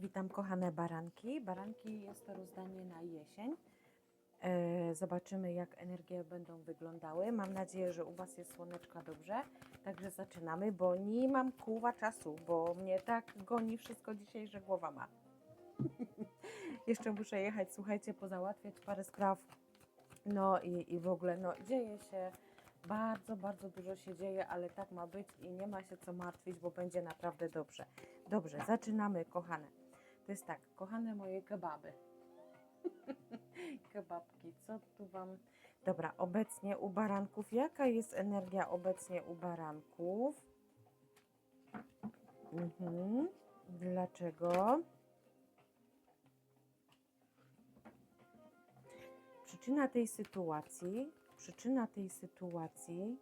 Witam kochane baranki. Baranki jest to rozdanie na jesień. E, Zobaczymy, jak energie będą wyglądały. Mam nadzieję, że u Was jest słoneczka dobrze. Także zaczynamy, bo nie mam kuła czasu, bo mnie tak goni wszystko dzisiaj, że głowa ma. Jeszcze muszę jechać, słuchajcie, pozałatwiać parę spraw. No i, i w ogóle, no dzieje się, bardzo, bardzo dużo się dzieje, ale tak ma być i nie ma się co martwić, bo będzie naprawdę dobrze. Dobrze, zaczynamy, kochane. To jest tak, kochane moje kebaby. Kebabki, co tu Wam... Dobra, obecnie u baranków, jaka jest energia obecnie u baranków? Mhm. Dlaczego? Przyczyna tej sytuacji, przyczyna tej sytuacji.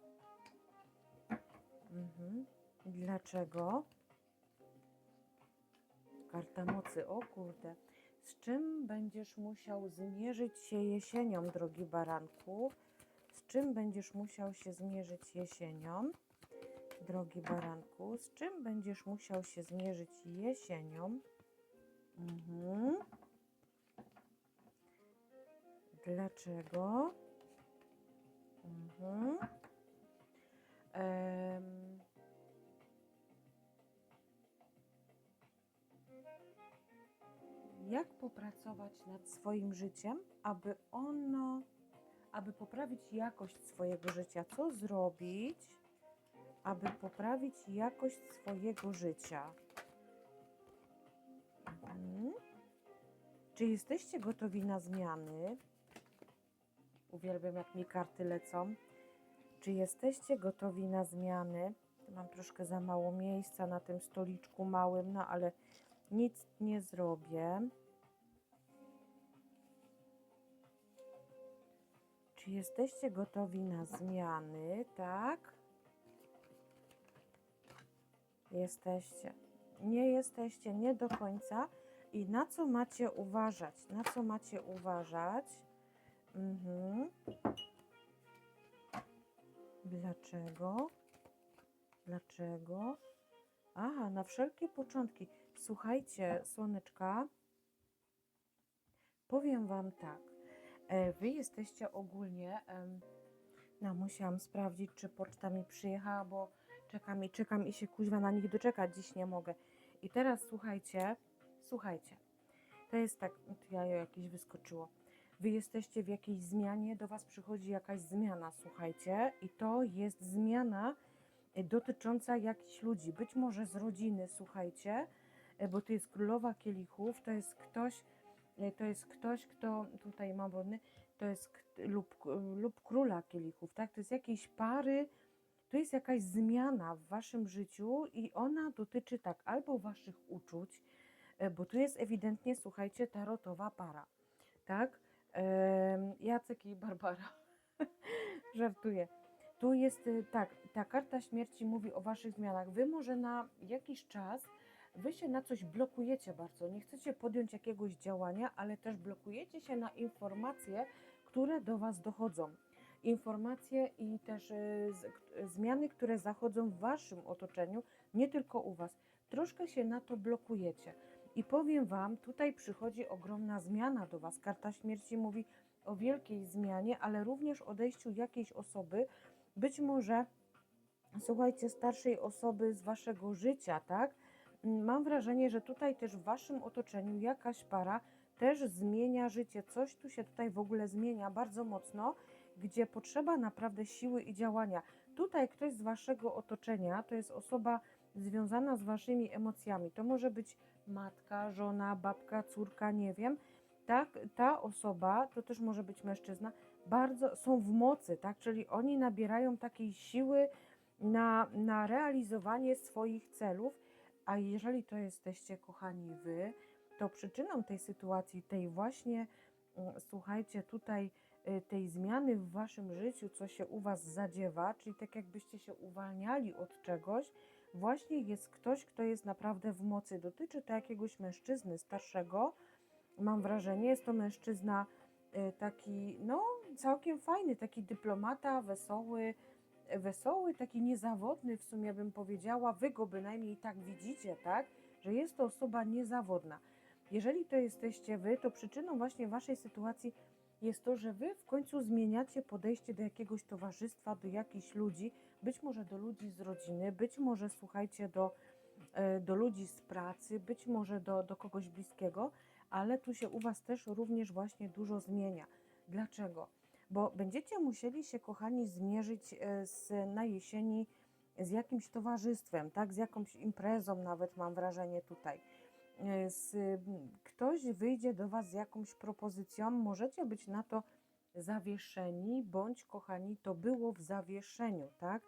Mhm. Dlaczego? Karta mocy, o kurde. Z czym będziesz musiał zmierzyć się jesienią, drogi baranku? Z czym będziesz musiał się zmierzyć jesienią, drogi baranku? Z czym będziesz musiał się zmierzyć jesienią? Mhm. Dlaczego? Mhm. Jak popracować nad swoim życiem, aby ono, aby poprawić jakość swojego życia? Co zrobić, aby poprawić jakość swojego życia? Mhm. Czy jesteście gotowi na zmiany? Uwielbiam, jak mi karty lecą. Czy jesteście gotowi na zmiany? Mam troszkę za mało miejsca na tym stoliczku małym, no ale nic nie zrobię. Czy jesteście gotowi na zmiany? Tak? Jesteście. Nie jesteście, nie do końca. I na co macie uważać? Na co macie uważać? Mhm. Dlaczego? Dlaczego? Aha, na wszelkie początki. Słuchajcie, słoneczka, powiem Wam tak. E, Wy jesteście ogólnie. No, musiałam sprawdzić, czy poczta mi przyjechała, bo czekam i czekam i się kuźwa na nich doczekać. Dziś nie mogę. I teraz słuchajcie, słuchajcie. To jest tak, tu jajo jakieś wyskoczyło. Wy jesteście w jakiejś zmianie, do Was przychodzi jakaś zmiana, słuchajcie, i to jest zmiana e, dotycząca jakichś ludzi, być może z rodziny, słuchajcie, bo to jest królowa kielichów, to jest ktoś, e, to jest ktoś, kto, tutaj mam wodny, to jest lub, lub króla kielichów, tak, to jest jakiejś pary, to jest jakaś zmiana w Waszym życiu i ona dotyczy tak albo Waszych uczuć, e, bo tu jest ewidentnie, słuchajcie, tarotowa para, tak, Jacek i Barbara. Żartuję. Tu jest tak, ta karta śmierci mówi o waszych zmianach. Wy może na jakiś czas, wy się na coś blokujecie bardzo. Nie chcecie podjąć jakiegoś działania, ale też blokujecie się na informacje, które do was dochodzą. Informacje i też y, zmiany, które zachodzą w waszym otoczeniu, nie tylko u was. Troszkę się na to blokujecie. I powiem Wam, tutaj przychodzi ogromna zmiana do Was. Karta śmierci mówi o wielkiej zmianie, ale również odejściu jakiejś osoby, być może, słuchajcie, starszej osoby z Waszego życia, tak? Mam wrażenie, że tutaj też w Waszym otoczeniu jakaś para też zmienia życie. Coś tu się tutaj w ogóle zmienia bardzo mocno, gdzie potrzeba naprawdę siły i działania. Tutaj ktoś z Waszego otoczenia, to jest osoba związana z Waszymi emocjami. To może być matka, żona, babka, córka, nie wiem, tak, ta osoba, to też może być mężczyzna, bardzo są w mocy, tak, czyli oni nabierają takiej siły na, na realizowanie swoich celów, a jeżeli to jesteście, kochani, wy, to przyczyną tej sytuacji, tej właśnie, mm, słuchajcie, tutaj y, tej zmiany w waszym życiu, co się u was zadziewa, czyli tak jakbyście się uwalniali od czegoś, właśnie jest ktoś, kto jest naprawdę w mocy. Dotyczy to jakiegoś mężczyzny starszego. Mam wrażenie, jest to mężczyzna y, taki, no, całkiem fajny, taki dyplomata, wesoły, wesoły, taki niezawodny w sumie bym powiedziała. Wy go bynajmniej tak widzicie, tak? że jest to osoba niezawodna. Jeżeli to jesteście wy, to przyczyną właśnie waszej sytuacji jest to, że wy w końcu zmieniacie podejście do jakiegoś towarzystwa, do jakichś ludzi, być może do ludzi z rodziny, być może słuchajcie do, e, do ludzi z pracy, być może do, do kogoś bliskiego, ale tu się u was też również właśnie dużo zmienia. Dlaczego? Bo będziecie musieli się, kochani, zmierzyć e, z, na jesieni z jakimś towarzystwem, tak? z jakąś imprezą nawet mam wrażenie tutaj. E, Z, ktoś wyjdzie do Was z jakąś propozycją, możecie być na to zawieszeni, bądź kochani, to było w zawieszeniu, tak?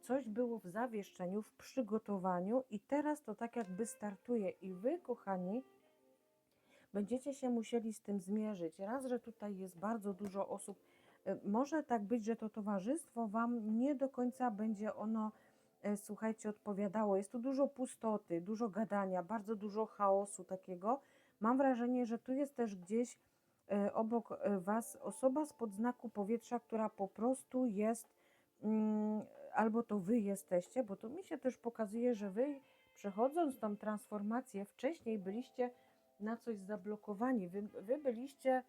Coś było w zawieszeniu, w przygotowaniu i teraz to tak jakby startuje i Wy, kochani, będziecie się musieli z tym zmierzyć. Raz, że tutaj jest bardzo dużo osób, e, może tak być, że to towarzystwo Wam nie do końca będzie ono, e, słuchajcie, odpowiadało. Jest tu dużo pustoty, dużo gadania, bardzo dużo chaosu takiego. Mam wrażenie, że tu jest też gdzieś e, obok Was osoba z podznaku powietrza, która po prostu jest, mm, albo to Wy jesteście, bo to mi się też pokazuje, że Wy przechodząc tą transformację, wcześniej byliście na coś zablokowani. Wy, wy byliście,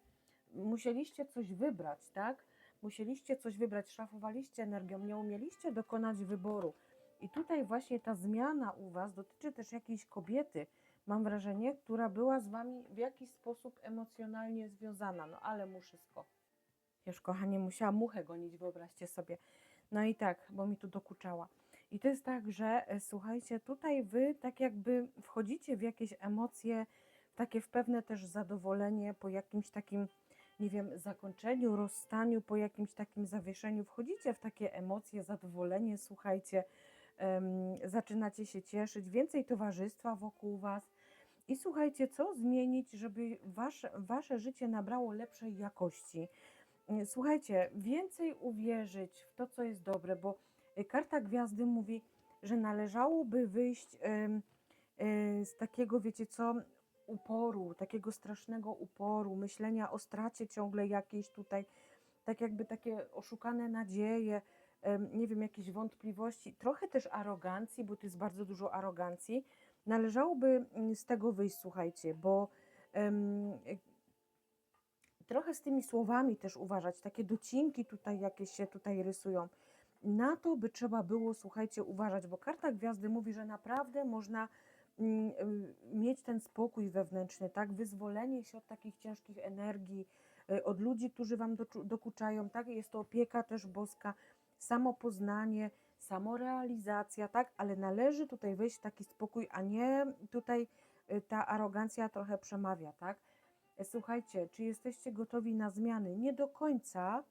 musieliście coś wybrać, tak? Musieliście coś wybrać, szafowaliście energią, nie umieliście dokonać wyboru. I tutaj właśnie ta zmiana u Was dotyczy też jakiejś kobiety, mam wrażenie, która była z Wami w jakiś sposób emocjonalnie związana. No ale mu wszystko. Już kochanie, musiała muchę gonić, wyobraźcie sobie. No i tak, bo mi tu dokuczała. I to jest tak, że e, słuchajcie, tutaj Wy tak jakby wchodzicie w jakieś emocje, takie w pewne też zadowolenie po jakimś takim, nie wiem, zakończeniu, rozstaniu, po jakimś takim zawieszeniu. Wchodzicie w takie emocje, zadowolenie, słuchajcie, em, zaczynacie się cieszyć, więcej towarzystwa wokół Was. I słuchajcie, co zmienić, żeby wasze, wasze życie nabrało lepszej jakości? Słuchajcie, więcej uwierzyć w to, co jest dobre, bo y, karta gwiazdy mówi, że należałoby wyjść y, z takiego, wiecie co, uporu, takiego strasznego uporu, myślenia o stracie ciągle jakiejś tutaj, tak jakby takie oszukane nadzieje, nie wiem, jakieś wątpliwości, trochę też arogancji, bo tu jest bardzo dużo arogancji. Należałoby mm, z tego wyjść, słuchajcie, bo y, trochę z tymi słowami też uważać, takie docinki tutaj jakieś się tutaj rysują. Na to by trzeba było, słuchajcie, uważać, bo karta gwiazdy mówi, że naprawdę można mieć ten spokój wewnętrzny, tak, wyzwolenie się od takich ciężkich energii, y, od ludzi, którzy wam dokuczają, tak, jest to opieka też boska, samopoznanie, samorealizacja, tak, ale należy tutaj wejść w taki spokój, a nie tutaj y, ta arogancja trochę przemawia, tak. E, Słuchajcie, czy jesteście gotowi na zmiany? Nie do końca,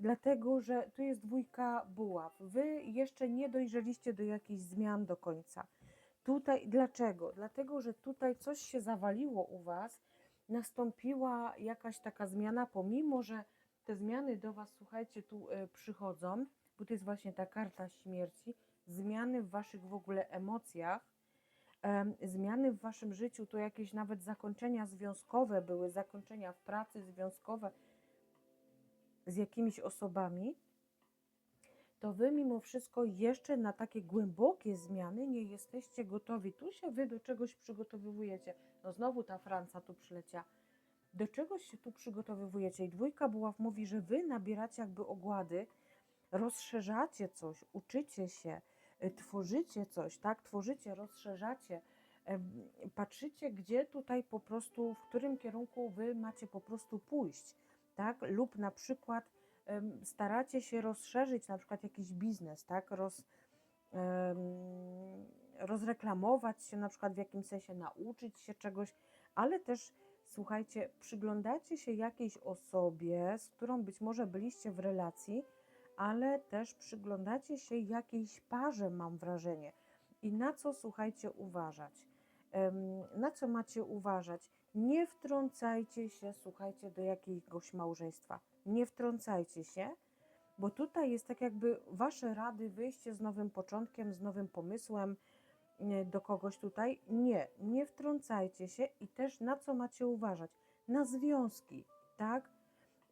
dlatego że tu jest dwójka buław. Wy jeszcze nie dojrzeliście do jakichś zmian do końca. Tutaj, dlaczego? Dlatego, że tutaj coś się zawaliło u Was, nastąpiła jakaś taka zmiana, pomimo że te zmiany do Was, słuchajcie, tu e, przychodzą, bo to jest właśnie ta karta śmierci, zmiany w Waszych w ogóle emocjach, em, zmiany w Waszym życiu, to jakieś nawet zakończenia związkowe były, zakończenia w pracy związkowe z jakimiś osobami, to Wy mimo wszystko jeszcze na takie głębokie zmiany nie jesteście gotowi. Tu się Wy do czegoś przygotowujecie. No znowu ta Franca tu przyleciała. Do czegoś się tu przygotowujecie. I dwójka buław mówi, że Wy nabieracie jakby ogłady, rozszerzacie coś, uczycie się, y, tworzycie coś, tak? Tworzycie, rozszerzacie, patrzycie, gdzie tutaj po prostu, w którym kierunku Wy macie po prostu pójść, tak? Lub na przykład staracie się rozszerzyć na przykład jakiś biznes, tak? Roz, rozreklamować się na przykład w jakimś sensie, nauczyć się czegoś, ale też słuchajcie, przyglądacie się jakiejś osobie, z którą być może byliście w relacji, ale też przyglądacie się jakiejś parze, mam wrażenie. I na co słuchajcie uważać? Na co macie uważać? Nie wtrącajcie się, słuchajcie, do jakiegoś małżeństwa. Nie wtrącajcie się, bo tutaj jest tak jakby wasze rady, wyjście z nowym początkiem, z nowym pomysłem nie, do kogoś tutaj. Nie, nie wtrącajcie się i też na co macie uważać? Na związki, tak?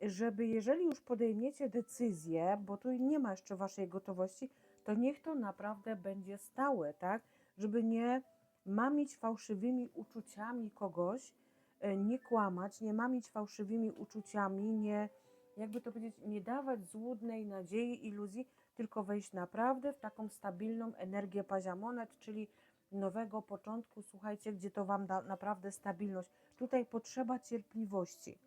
Żeby jeżeli już podejmiecie decyzję, bo tu nie ma jeszcze waszej gotowości, to niech to naprawdę będzie stałe, tak? Żeby nie mamić fałszywymi uczuciami kogoś, e, nie kłamać, nie mamić fałszywymi uczuciami, nie, jakby to powiedzieć, nie dawać złudnej nadziei, iluzji, tylko wejść naprawdę w taką stabilną energię paziamonet, czyli nowego początku, słuchajcie, gdzie to Wam da naprawdę stabilność. Tutaj potrzeba cierpliwości.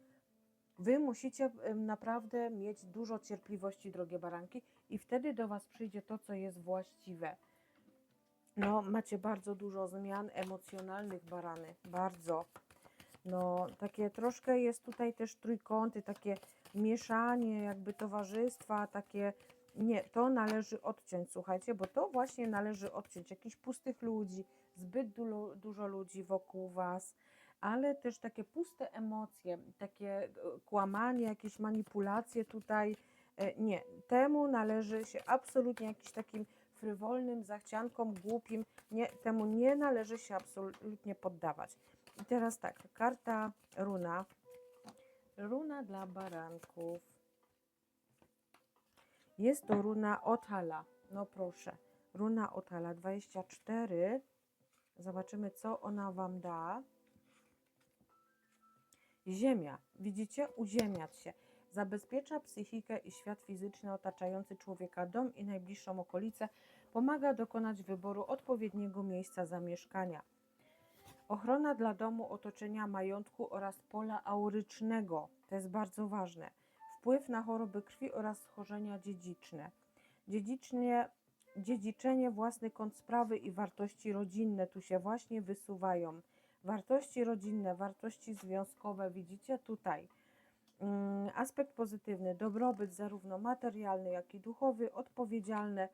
Wy musicie naprawdę mieć dużo cierpliwości, drogie baranki, i wtedy do Was przyjdzie to, co jest właściwe. No, macie bardzo dużo zmian emocjonalnych, barany. Bardzo. No, takie troszkę jest tutaj też trójkąty, takie mieszanie jakby towarzystwa, takie nie, to należy odciąć, słuchajcie, bo to właśnie należy odciąć. Jakichś pustych ludzi, zbyt dużo, dużo ludzi wokół Was, ale też takie puste emocje, takie e, kłamanie, jakieś manipulacje tutaj. e, Nie, temu należy się absolutnie jakiś takim frywolnym zachciankom, głupim, nie, temu nie należy się absolutnie poddawać. I teraz tak, karta runa. Runa dla baranków. Jest to runa Otala. No proszę. Runa Otala 24. Zobaczymy, co ona Wam da. Ziemia. Widzicie? Uziemiać się. Zabezpiecza psychikę i świat fizyczny otaczający człowieka, dom i najbliższą okolicę. Pomaga dokonać wyboru odpowiedniego miejsca zamieszkania. Ochrona dla domu, otoczenia, majątku oraz pola aurycznego. To jest bardzo ważne. Wpływ na choroby krwi oraz schorzenia dziedziczne. Dziedzicznie, dziedziczenie, własny kąt sprawy i wartości rodzinne tu się właśnie wysuwają. Wartości rodzinne, wartości związkowe, widzicie tutaj. Mm, Aspekt pozytywny, dobrobyt zarówno materialny, jak i duchowy, odpowiedzialne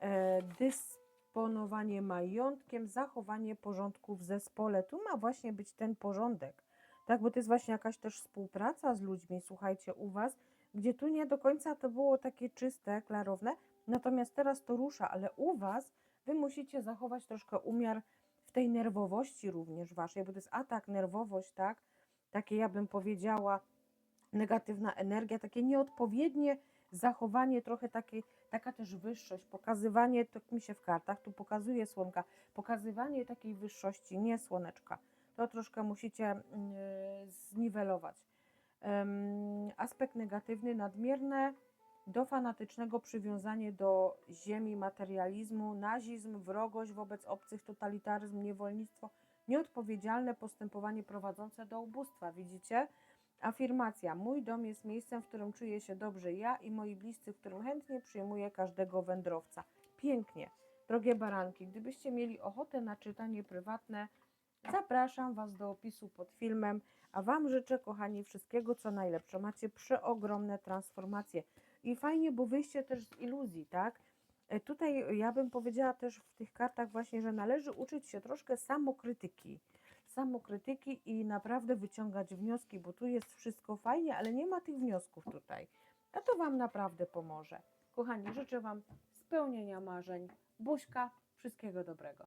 e, dysponowanie majątkiem, zachowanie porządku w zespole. Tu ma właśnie być ten porządek, tak, bo to jest właśnie jakaś też współpraca z ludźmi, słuchajcie, u Was, gdzie tu nie do końca to było takie czyste, klarowne, natomiast teraz to rusza, ale u Was Wy musicie zachować troszkę umiar w tej nerwowości również Waszej, bo to jest atak, nerwowość, tak, takie ja bym powiedziała, negatywna energia, takie nieodpowiednie zachowanie, trochę takie, taka też wyższość, pokazywanie, to mi się w kartach tu pokazuje słonka, pokazywanie takiej wyższości, nie słoneczka. To troszkę musicie mm, zniwelować. Em, Aspekt negatywny, nadmierne do fanatycznego przywiązanie do ziemi, materializmu, nazizm, wrogość wobec obcych, totalitaryzm, niewolnictwo, nieodpowiedzialne postępowanie prowadzące do ubóstwa. Widzicie? Afirmacja. Mój dom jest miejscem, w którym czuję się dobrze ja i moi bliscy, w którym chętnie przyjmuję każdego wędrowca. Pięknie. Drogie baranki, gdybyście mieli ochotę na czytanie prywatne, zapraszam Was do opisu pod filmem, a Wam życzę, kochani, wszystkiego co najlepsze. Macie przeogromne transformacje i fajnie, bo wyjście też z iluzji, tak? E, Tutaj ja bym powiedziała też w tych kartach właśnie, że należy uczyć się troszkę samokrytyki samokrytyki i naprawdę wyciągać wnioski, bo tu jest wszystko fajnie, ale nie ma tych wniosków tutaj. A to Wam naprawdę pomoże. Kochani, życzę Wam spełnienia marzeń. Buźka, wszystkiego dobrego.